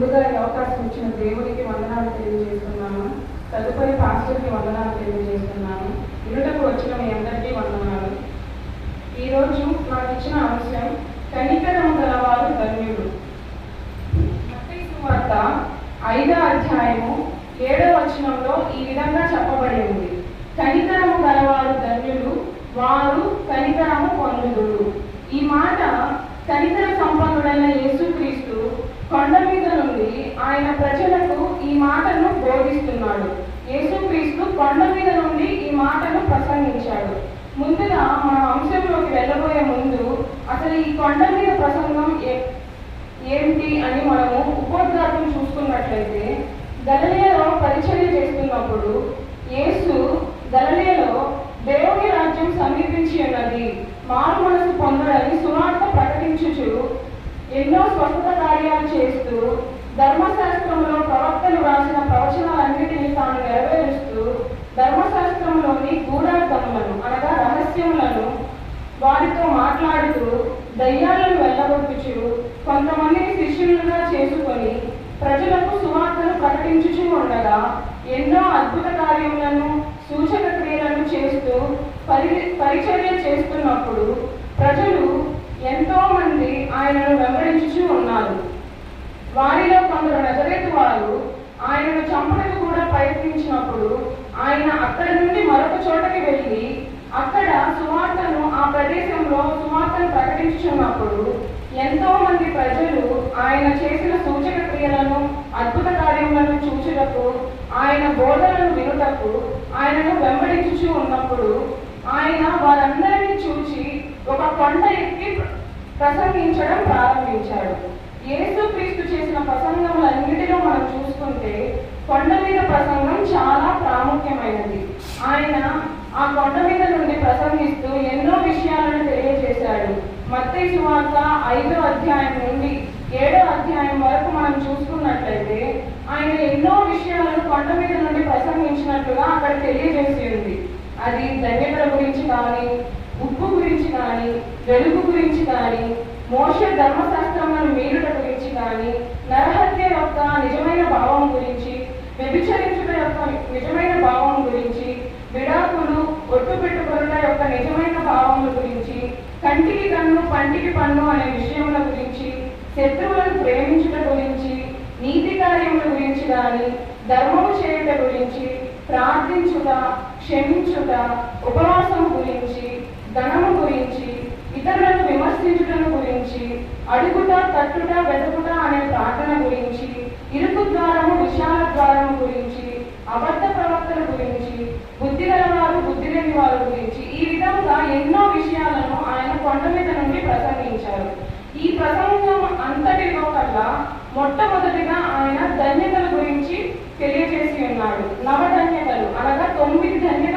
ముందుగా ఈ అవకాశం ఇచ్చిన దేవుడికి వందనాలు తెలియజేస్తున్నాను. తదుపరి పాస్టర్కి వందనాలు తెలియజేస్తున్నాను. ఇరుటకు వచ్చిన మీ అందరికీ వందనాలు. ఈరోజు నాకు ఇచ్చిన అంశం కనికరము గలవారు ధన్యుడు వార్త ఐదో అధ్యాయము ఏడో వచనంలో ఈ విధంగా చెప్పబడి ఉంది. కనికరము గలవారు ధన్యులు వారు కనికరము పొందుదురు ఈ మాట కనికర సంపన్నుడైన యేసుక్రీస్తు కొండ మీద నుండి ఆయన ప్రజలకు ఈ మాటను బోధిస్తున్నాడు. యేసుక్రీస్తు కొండ మీద నుండి ఈ మాటను ప్రసంగించాడు. ముందుగా మన అంశంలోకి వెళ్ళబోయే ముందు అసలు ఈ కొండ మీద ప్రసంగం ఏ- ఏంటి అని మనము ఉపోద్ఘాతం చూసుకున్నట్లయితే గలలియలో పరిచర్య చేస్తున్నప్పుడు యేసు గలలియలో దేవుని రాజ్యం సమీపించి ఉన్నది. మారు మనసు పొందడని సువార్త ప్రకటించుచు ఎన్నో స్వస్థత కార్యాలు చేస్తూ ధర్మశాస్త్రంలో ప్రవక్తలు రాసిన ప్రవచనాలన్నిటినీ తాను నెరవేరుస్తూ ధర్మశాస్త్రంలోని గూఢార్థములను అనగా రహస్యములను వారితో మాట్లాడుతూ దయ్యాలను వెళ్ళగొట్టుచు కొంతమందిని శిష్యులుగా చేసుకొని ప్రజలకు సువార్తను ప్రకటించుచు ఉండగా ఎన్నో అద్భుత కార్యములను సూచక క్రియలను చేస్తూ పరి పరిచర్య చేస్తున్నప్పుడు ప్రజలు ఎంతో మంది ఆయనను వెంబడించుచు ఉన్నారు. వారిలో కొందరు నజరేతు వారు ఆయనను చంపడానికి కూడా ప్రయత్నించినప్పుడు ఆయన అక్కడి నుండి మరొక చోటకి వెళ్ళి అక్కడ సువార్తను ఆ ప్రదేశంలో సువార్తను ప్రకటించున్నప్పుడు ఎంతో మంది ప్రజలు ఆయన చేసిన సూచక క్రియలను అద్భుత కార్యములను చూచుటకు ఆయన బోధనను వినుటకు ఆయనను వెంబడించుచు ఉన్నప్పుడు ఆయన వారందరినీ చూచి ఒక కొండ ఎక్కి ప్రసంగించడం ప్రారంభించాడు. యేసుక్రీస్తు చేసిన ప్రసంగములన్నిటిలో మనం చూసుకుంటే కొండ మీద ప్రసంగం చాలా ప్రాముఖ్యమైనది. ఆయన ఆ కొండ మీద నుండి ప్రసంగిస్తూ ఎన్నో విషయాలను తెలియజేశాడు. మత్తే సువార్త ఐదో అధ్యాయం నుండి ఏడో అధ్యాయం వరకు మనం చూసుకున్నట్లయితే ఆయన ఎన్నో విషయాలను కొండ మీద నుండి ప్రసంగించినట్లుగా అక్కడ తెలియజేసి ఉంది. అది ధన్యతల గురించి కానీ ఉప్పు గురించి కానీ వెలుగు గురించి కానీ మోష ధర్మశాస్త్రములను మీరుట గురించి కానీ నరహత్య యొక్క నిజమైన భావం గురించి వ్యభిచరించుట యొక్క నిజమైన భావం గురించి విడాకులు ఒట్టు పెట్టుకొనుట యొక్క నిజమైన భావముల గురించి కంటికి కన్ను పంటికి పన్ను అనే విషయముల గురించి శత్రువులను ప్రేమించుట గురించి నీతి కార్యముల గురించి కానీ ధర్మము చేయుట గురించి ప్రార్థించుట క్షమించుట ఉపవాసం గురించి ధనము గురించి ఇతరులను విమర్శించడం గురించి అడుగుట తట్టుట వెతుకుట అనే ప్రార్థన గురించి ఇరుకు ద్వారము విశాల ద్వారము గురించి అబద్ధ ప్రవక్తల గురించి బుద్ధి గలవారు బుద్ధి లేని వారి గురించి ఈ విధంగా ఎన్నో విషయాలను ఆయన కొండ మీద నుండి ప్రసంగించారు. ఈ ప్రసంగం అంతటిలో కల్లా మొట్టమొదటిగా ఆయన ధన్యతల గురించి తెలియజేసి ఉన్నాడు. నవధన్యతలు అనగా తొమ్మిది ధన్యతలను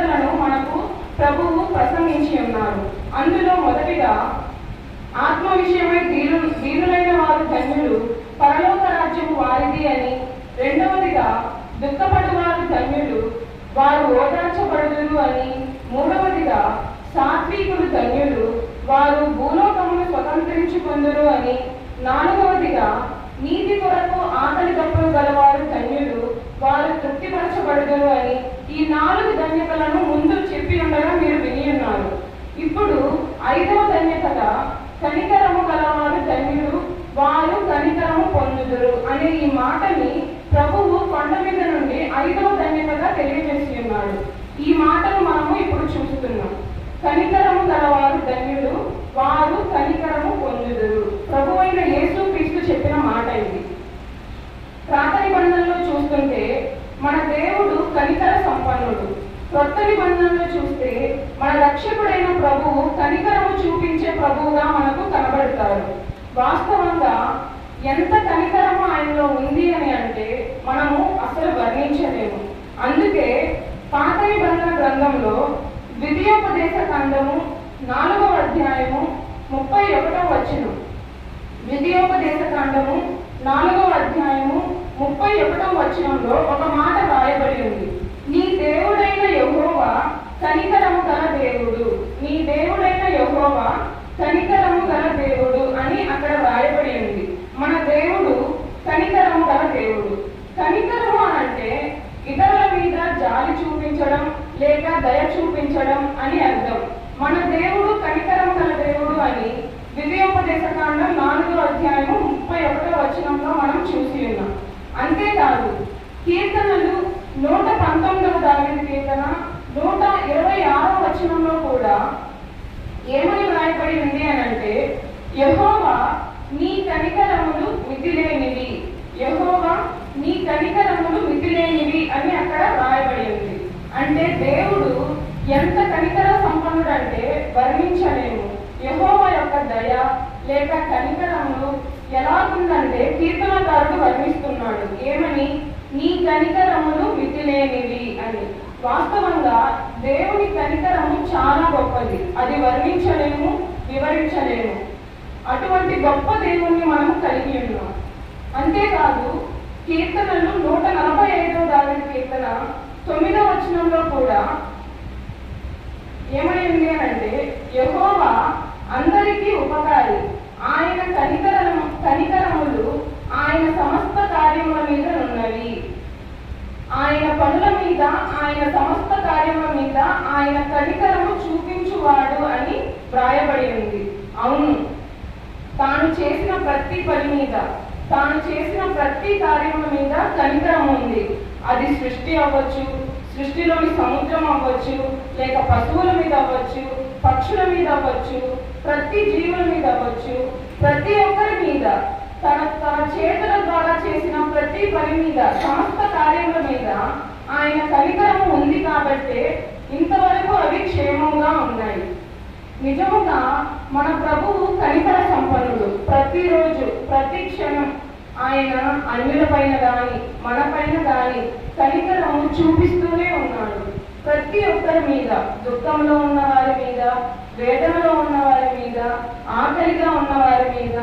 ప్రభువు ప్రసంగించి ఉన్నారు. అందులో మొదటిగా ఆత్మ విషయమై దీను దీనులైన వారు ధన్యులు పరలోక రాజ్యము వారిది అని. రెండవదిగా దుఃఖపడు వారు ధన్యులు వారు ఓదార్చబడుదురు అని. మూడవదిగా సాత్వికులు ధన్యులు వారు భూలోకమును స్వతంత్రించుకుందరు అని. నాలుగవదిగా నీతి కొరకు ఆకలి దప్పులు గలవారు ధన్యులు వారు తృప్తిపరచబడుదురు అని. ఈ నాలుగు ధన్యతలను చెప్పి ఉండగా మీరు విని ఉన్నారు ఇప్పుడు ఐదవ ధన్యకత కనికరము గలవారు ధన్యులు వారు కనికరము పొందుదురు అనే ఈ మాటని ప్రభువు కొండ మీద నుండి ఐదవ ధన్యతగా తెలియజేసి ఉన్నాడు. ఈ మాటను మనము ఇప్పుడు చూస్తున్నాం. కనికరము గలవారు ధన్యులు వారు కనికరము పొందుదురు. ప్రభు అయిన యేసు క్రీస్తు చెప్పిన మాట ఇది. ప్రాత నిబంధనలో చూస్తుంటే మన దేవుడు కనికర సంపన్నుడు. కొత్త నిబంధనలు చూస్తే మన రక్షకుడైన ప్రభువు కనికరము చూపించే ప్రభువుగా మనకు కనబడతారు వాస్తవంగా ఎంత కనికరము ఆయనలో ఉంది అని అంటే మనము అసలు వర్ణించలేము. అందుకే పాత నిబంధన గ్రంథంలో ద్వితీయోపదేశ ఖండము నాలుగవ అధ్యాయము ముప్పై ఒకటో వచనం. ద్వితీయోపదేశ ఖండము నాలుగవ అధ్యాయము ముప్పై ఒకటో వచనంలో ఒక మాట రాయబడి ఉంది. దేవుడైన యహోవా కనికరము గల దేవుడు. నీ దేవుడైన యహోవా కనికరము గల దేవుడు అని అక్కడ రాయబడి ఉంది. మన దేవుడు కనికరము గల కనికరము అంటే ఇతరుల మీద జాలి చూపించడం లేక దయ చూపించడం అని అర్థం. మన దేవుడు కనికరము గల దేవుడు అని ద్వితీయోపదేశ కాండం నాలుగో అధ్యాయము ముప్పై ఒకటో వచనంలో మనం చూసి ఉన్నాం. అంతేకాదు కీర్తనలు నూట పంతొమ్మిదవ కీర్తన నూట ఇరవై ఆరో వచనంలో కూడా ఏమని వ్రాయబడి ఉంది అని అంటే యహోవా నీ కనికరములు మితిలేనివి. యహోవా నీ కనికరములు మితిలేనివి అని అక్కడ వ్రాయబడి ఉంది. అంటే దేవుడు ఎంత కనికర సంపన్నుడు అంటే వర్ణించలేము. యహోవా యొక్క దయ లేక కనికరములు ఉందంటే కీర్తనకారుడు వర్ణిస్తున్నాడు. ఏమని? నీ కనికరములు మితిలేనివి అని. వాస్తవంగా దేవుని కనికరము చాలా గొప్పది. అది వర్ణించలేము వివరించలేము. అటువంటి గొప్ప దేవుణ్ణి మనం కలిగి ఉన్నాం. అంతేకాదు కీర్తనలు నూట నలభై ఐదవ దాని కీర్తన తొమ్మిదవ వచనంలో కూడా ఏమైంది ఉంది అంటే యహోవా అందరికీ ఉపకారి. ఆయన కనికరము కనికరములు ఆయన సమస్త కార్యముల మీద ఉన్నవి. ఆయన పనుల మీద ఆయన సమస్త కార్యముల మీద ఆయన కనికరము చూపించువాడు అని వ్రాయబడి ఉంది. అవును తాను చేసిన ప్రతి పని మీద తాను చేసిన ప్రతి కార్యముల మీద కనికరం ఉంది. అది సృష్టి అవ్వచ్చు సృష్టిలోని సముద్రం అవ్వచ్చు లేక పశువుల మీద అవ్వచ్చు పక్షుల మీద అవ్వచ్చు ప్రతి జీవుల మీద అవ్వచ్చు ప్రతి ఒక్కరి మీద. తన తన చేతుల ద్వారా చేసిన ప్రతి పని మీద సమస్త కార్యముల మీద ఆయన కనికరము ఉంది కాబట్టే ఇంతవరకు అవి క్షేమంగా ఉన్నాయి. నిజముగా మన ప్రభువు కనికర సంపన్నుడు. ప్రతిరోజు ప్రతి క్షణం ఆయన అన్యులపైన కానీ మనపైన కానీ కనికరము చూపిస్తూనే ఉన్నాడు. ప్రతి ఒక్కరి మీద దుఃఖంలో ఉన్న వారి మీద వేదనలో ఉన్న వారి మీద ఆకలిగా ఉన్న వారి మీద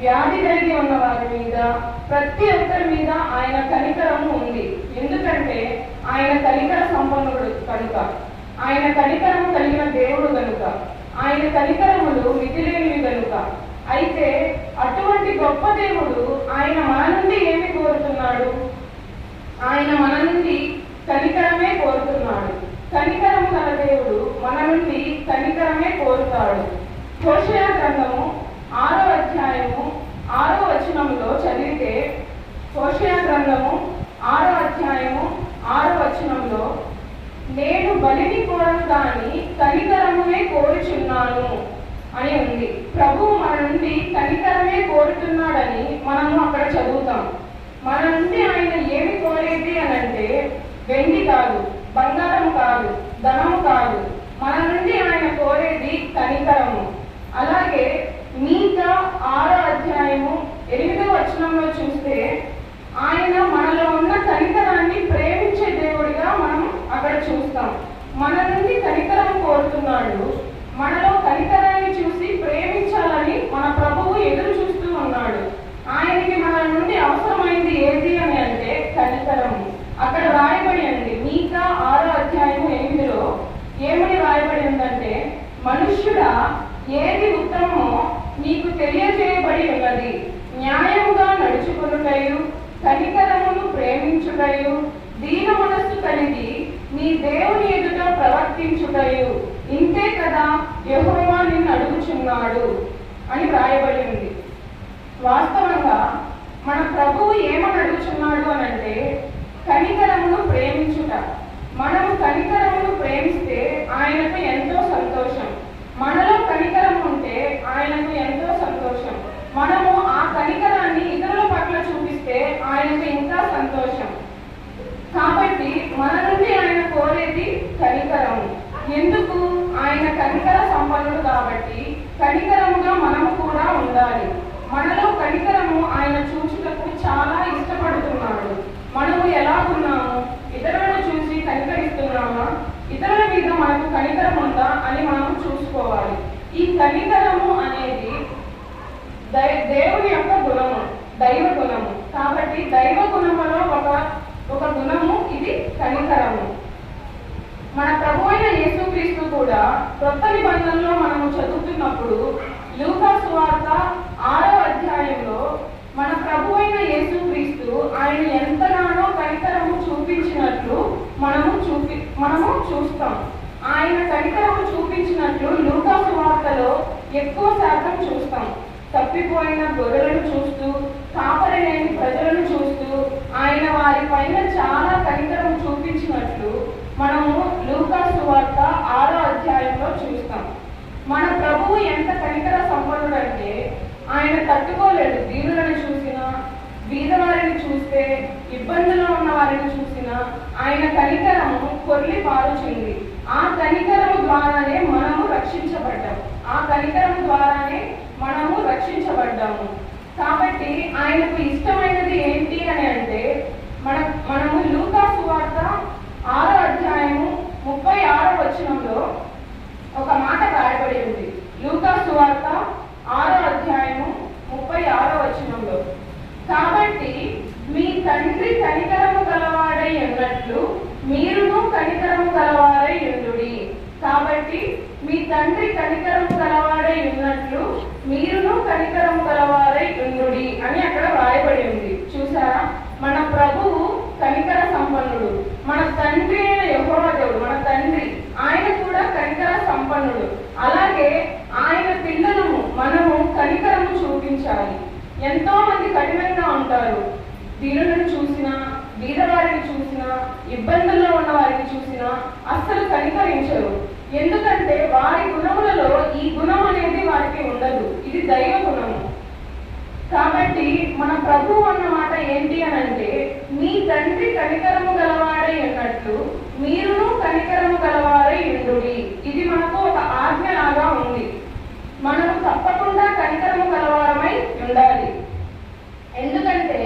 వ్యాధి కలిగి ఉన్న వారి మీద ప్రతి ఒక్కరి మీద ఆయన కనికరము ఉంది. ఎందుకంటే ఆయన కనికర సంపన్నుడు కనుక. ఆయన కనికరము కలిగిన దేవుడు కనుక. ఆయన కనికరములు మితిలేనివి కనుక. అయితే అటువంటి గొప్ప దేవుడు ఆయన మన నుండి ఏమి కోరుతున్నాడు? ఆయన మన నుండి కనికరమే కోరుతున్నాడు. కనికరము గల దేవుడు మన నుండి కనికరమే కోరుతాడు. హోషయ గ్రంథము ఆరో అధ్యాయము ఆరో వచనంలో చదివితే హోషయ గ్రంథము ఆరో అధ్యాయము ఆరో వచనంలో నేను బలిని కోరను కానీ కనికరమునే కోరుచున్నాను అని ఉంది. ప్రభువు మన నుండి కనికరమే కోరుతున్నాడని మనము అక్కడ చదువుతాం. మన నుండి ఆయన ఏమి కోరేది అని అంటే వెండి కాదు బంగారం కాదు ధనము కాదు. మన నుండి ఆయన కోరేది కనికరము. ఆరో అధ్యాయము ఎనిమిదో వచనంలో చూస్తే ఆయన మనలో ఉన్న కనికరాన్ని ప్రేమించే దేవుడిగా మనం అక్కడ చూస్తాం. మన నుండి కనికరం కోరుతున్నాడు. మనలో కనికరాన్ని చూసి ప్రేమించాలని మన ప్రభువు ఎదురు చూస్తూ ఉన్నాడు. ఆయనకి మన నుండి అవసరమైంది ఏది అని అంటే కనికరం. అక్కడ రాయబడి ఉంది మీకా ఆరో అధ్యాయము ఎనిమిదిలో ఏమని రాయబడి ఉందంటే మనుష్యుడా ఏది ఉత్తమ తెలియజేయబడి ఉన్నది న్యాయముగా నడుచుకునుటయు కనికరమును ప్రేమించుటయు దీన మనస్సు కలిగి నీ దేవుని ఎదుట ప్రవర్తించుటయు. ఇంతే కదా యహోవా నిన్ను అడుగుచున్నాడు అని వ్రాయబడి ఉంది వాస్తవంగా మన ప్రభువు ఏమని అడుగుచున్నాడు అని అంటే కనికరమును ప్రేమించుట. మనము కనికరమును ప్రేమిస్తే ఆయనకు ఎంతో సంతోషం మనలో కనికరం ఉంటే ఆయనకు ఎంతో సంతోషం మనము ఆ కనికరాన్ని ఇతరుల పట్ల చూపిస్తే ఆయనకు ఇంకా సంతోషం. కాబట్టి మన నుండి ఆయన కోరేది కనికరము ఎందుకు? ఆయన కనికర సంపన్నుడు కాబట్టి కనికరముగా మనము కూడా ఉండాలి. మనలో కనికరము ఆయన చూచుటకు చాలా ఇష్టపడుతున్నాడు. మనము ఎలా ఉన్నాము ఇతరులను చూసి కనికరిస్తున్నామా? ఇతరుల మీద మనకు కనికరం ఉందా అని మనం చూసుకోవాలి. ఈ కనికరము అనేది దై- దేవుని యొక్క గుణము. దైవ గుణము కాబట్టి దైవ గుణములో ఒక ఒక గుణము ఇది కనికరము. మన ప్రభు అయిన యేసుక్రీస్తు కూడా కొత్త నిబంధనలో మనము చదువుతున్నప్పుడు లూకాసు వార్త ఆరో అధ్యాయంలో మన ప్రభు అయిన యేసుక్రీస్తు ఆయన ఎంతగానో కనికరము చూపించినట్లు మనము చూపి మనము చూస్తాం. ఆయన కనికరము చూపించినట్లు లూకాసు వార్తలో ఎక్కువ శాతం చూస్తాం. తప్పిపోయిన గొర్రెలను చూస్తూ పైన చాలా కనికరం చూపించినట్లు మనము లూకాసు వార్త ఆరో అధ్యాయంలో చూస్తాం. మన ప్రభువు ఎంత కనికర సంపన్నుడంటే ఆయన తట్టుకోలేడు దీనులను చూసినా బీదవారిని చూస్తే ఇబ్బందుల్లో ఉన్న వారిని చూసినా ఆయన కనికరము కొర్లి పారుచింది ఆ కనికరము ద్వారానే మనము రక్షించబడ్డాము ఆ కనికరం ద్వారానే మనము రక్షించబడ్డాము. కాబట్టి ఆయనకు ఇష్టమైనది ఏంటి అని అంటే మన మనము లూకా సువార్త ఆరో అధ్యాయము ముప్పై ఆరో వచనంలో ఒక మాట రాయబడి ఉంది. లూకా సువార్త ఆరో అధ్యాయము ముప్పై ఆరో వచనంలో. కాబట్టి మీ తండ్రి కనికరము గలవాడై ఉన్నట్లు మీరును కనికరము గలవారై ఉండుడి. కాబట్టి మీ తండ్రి కనికరము గలవాడై ఉన్నట్లు మీరును కనికరము గలవారై ఉండుడి అని అక్కడ రాయబడి ఉంది చూసారా మన ప్రభువు కనికర సంపన్నుడు మన తండ్రి అయిన యెహోవా దేవుడు మన తండ్రి ఆయన కూడా కనికర సంపన్నుడు అలాగే ఆయన పిల్లలను మనము కనికరము చూపించాలి. ఎంతో మంది కఠినంగా ఉంటారు. దీనులను చూసినా బీదవారిని చూసినా ఇబ్బందుల్లో ఉన్న వారిని చూసినా అస్సలు కనికరించరు. ఎందుకంటే వారి గుణములలో ఈ గుణం అనేది వారికి ఉండదు. ఇది దైవ గుణము. కాబట్టి మన ప్రభువు అన్నమాట ఏంటి అని అంటే మీ తండ్రి కనికర గలవాడై ఉన్నట్లు మీరును కనికరము గలవారై ఉండుడి ఇది మనకు ఒక ఆజ్ఞ లాగా ఉంది మనము తప్పకుండా కనికరము కలవారమై ఉండాలి. ఎందుకంటే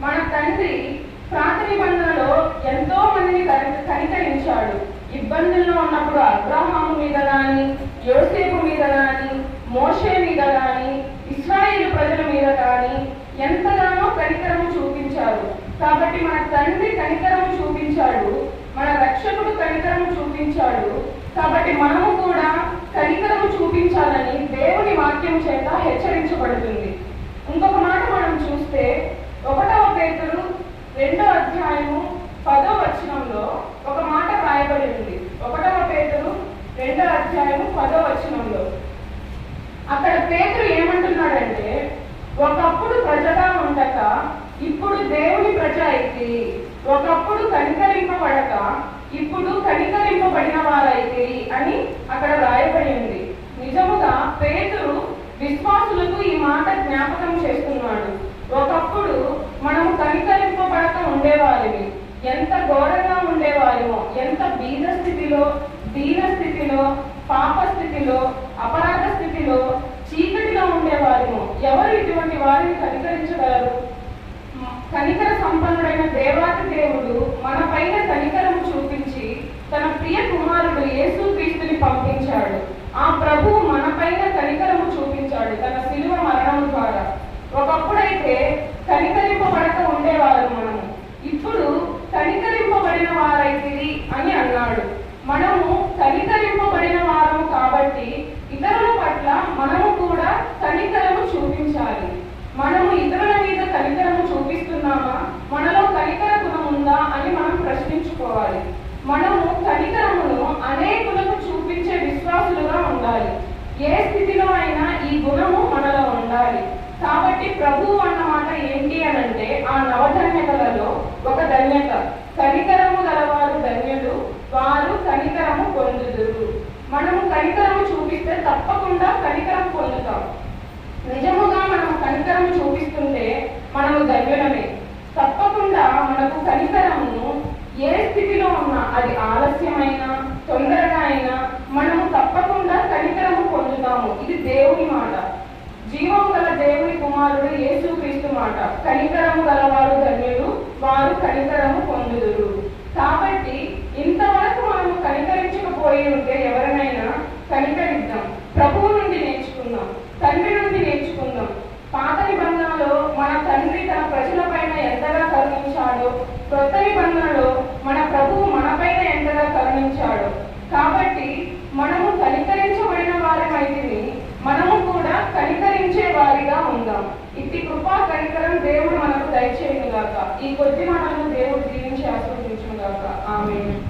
మన తండ్రి ప్రాత నిబంధనలో ఎంతో మందిని కనికరించాడు ఇబ్బందుల్లో ఉన్నప్పుడు అబ్రహాము మీద కానీ యోసేపు మీద కానీ మోషే మీద కానీ ఇస్రాయిల్ ప్రజల మీద కానీ ఎంతగానో కనికరము చూపించారు కాబట్టి మన తండ్రి కనికరము చూపించాడు. మన రక్షకుడు కనికరము చూపించాడు. కాబట్టి మనము కూడా కనికరము చూపించాలని దేవుని వాక్యం చేత హెచ్చరించబడుతుంది. ఇంకొక మాట మనం చూస్తే ఒకటవ పేతులు రెండో అధ్యాయము పదో వచనంలో ఒక మాట రాయబడి ఉంది ఒకటవ పేతులు రెండో అధ్యాయము పదో వచనంలో. అక్కడ పేతులు ఏమంటున్నాడంటే ఒకప్పుడు ప్రజగా ఉండక ఇప్పుడు దేవుని ప్రజ అయితే ఒకప్పుడు కనికరింపబడక ఇప్పుడు కనికరింపబడిన వారైతే అని అక్కడ రాయబడి ఉంది. నిజముగా పేతురు విశ్వాసులకు ఈ మాట జ్ఞాపకం చేస్తున్నాడు. ఒకప్పుడు మనము కనికరింపబడక ఉండేవారిని. ఎంత ఘోరంగా ఉండేవారిమో ఎంత బీద స్థితిలో దీన స్థితిలో పాప స్థితిలో అపరాధ స్థితిలో చీకటిలో ఉండేవారిమో ఎవరు ఇటువంటి వారిని కనికరించగలరు? కనికర సంపన్నుడైన దేవాతి దేవుడు మన పైన కనికరము చూపించి తన ప్రియ కుమారుడు యేసు క్రీస్తుని పంపించాడు. ఆ ప్రభువు మన పైన కనికరము చూపించాడు తన శిలువ మరణం ద్వారా. ఒకప్పుడైతే కనికరింపబడక ఉండేవారు మనము. ఇప్పుడు కనికరింపబడిన వారైతిరి అని అన్నాడు. మనము కనికరింపబడిన వారము కాబట్టి ఇతరుల పట్ల మనము కూడా కనికరము చూపించాలి. మనము ఇతరుల మీద కనికరము చూపిస్తున్నామా మనలో కనికర గుణం ఉందా అని మనం ప్రశ్నించుకోవాలి. మనము కనికరమును అనేకులకు చూపించే విశ్వాసులుగా ఉండాలి. ఏ స్థితిలో అయినా ఈ గుణము మనలో ఉండాలి. కాబట్టి ప్రభువు అన్న మాట ఏంటి అని అంటే ఆ నవధన్యతలలో ఒక ధన్యత. కనికరము గలవారు ధన్యులు వారు కనికరము పొందుదురు. మనము కనికరము చూపిస్తే తప్పకుండా కనికరం పొందుతాం నిజముగా మనం కనికరం చూపిస్తుంటే మనము ధన్యులమే తప్పకుండా మనకు కనికరమును ఏ స్థితిలో ఉన్నా అది ఆలస్యమైనా తొందరగా అయినా మనము తప్పకుండా కనికరము పొందుతాము. ఇది దేవుని మాట. జీవం గల దేవుని కుమారుడు యేసుక్రీస్తు మాట. కనికరము గలవారు ధన్యులు వారు కనికరము పొందుదురు. కాబట్టి ఇంతవరకు మనము కనికరించకపోయి ఉంటే ఎవరినైనా కనికరిద్దాం. ప్రభువు నుండి నేర్చుకుందాం. తండ్రి నుండి నేర్చుకుందాం పాత నిబంధనలో మన తండ్రి తన ప్రజల పైన ఎంతగా కరుణించాడో క్రొత్త నిబంధనలో మన ప్రభువు మనపైన ఎంతగా కరుణించాడు. కాబట్టి మనము కనికరించబడిన వారమైతిని మనము కూడా కనికరించే వారిగా ఉందాం. ఇట్టి కృపా కనికరం దేవుడు మనకు దయచేయనుగాక. ఈ కొద్ది మనల్ని దేవుడు దీవించి ఆస్వాదించుగాక ఆమె